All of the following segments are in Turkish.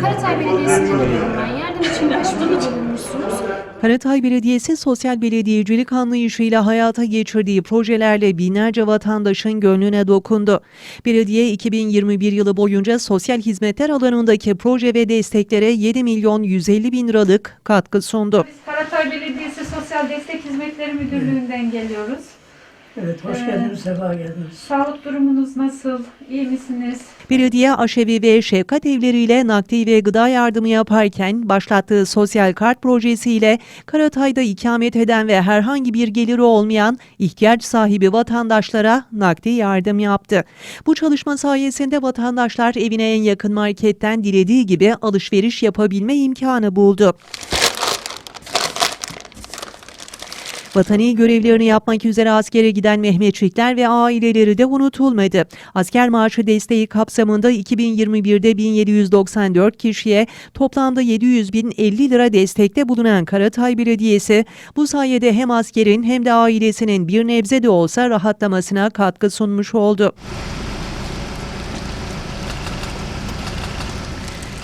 Karatay Belediyesi'nde bulunuyorum ben. Yardım için başvuruda bulunmuşsunuz. Karatay Belediyesi sosyal belediyecilik anlayışıyla hayata geçirdiği projelerle binlerce vatandaşın gönlüne dokundu. Belediye 2021 yılı boyunca sosyal hizmetler alanındaki proje ve desteklere 7 milyon 150 bin liralık katkı sundu. Biz Karatay Belediyesi Sosyal Destek Hizmetleri Müdürlüğü'nden geliyoruz. Evet, hoş geldiniz, sefa geldiniz. Sağlık durumunuz nasıl? İyi misiniz? Belediye aşevi ve şefkat evleriyle nakdi ve gıda yardımı yaparken başlattığı sosyal kart projesiyle Karatay'da ikamet eden ve herhangi bir geliri olmayan ihtiyaç sahibi vatandaşlara nakdi yardım yaptı. Bu çalışma sayesinde vatandaşlar evine en yakın marketten dilediği gibi alışveriş yapabilme imkanı buldu. Vatani görevlerini yapmak üzere askere giden Mehmetçikler ve aileleri de unutulmadı. Asker maaşı desteği kapsamında 2021'de 1794 kişiye toplamda 700 bin 50 lira destekte bulunan Karatay Belediyesi bu sayede hem askerin hem de ailesinin bir nebze de olsa rahatlamasına katkı sunmuş oldu.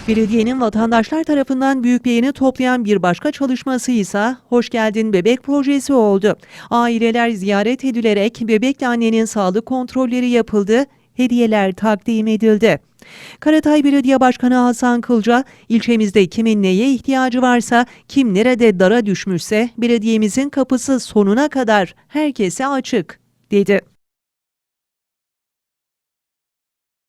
Belediyenin vatandaşlar tarafından büyük beğeni toplayan bir başka çalışması ise Hoş Geldin Bebek projesi oldu. Aileler ziyaret edilerek bebekle annenin sağlık kontrolleri yapıldı, hediyeler takdim edildi. Karatay Belediye Başkanı Hasan Kılca, ilçemizde kimin neye ihtiyacı varsa, kim nerede dara düşmüşse belediyemizin kapısı sonuna kadar herkese açık, dedi.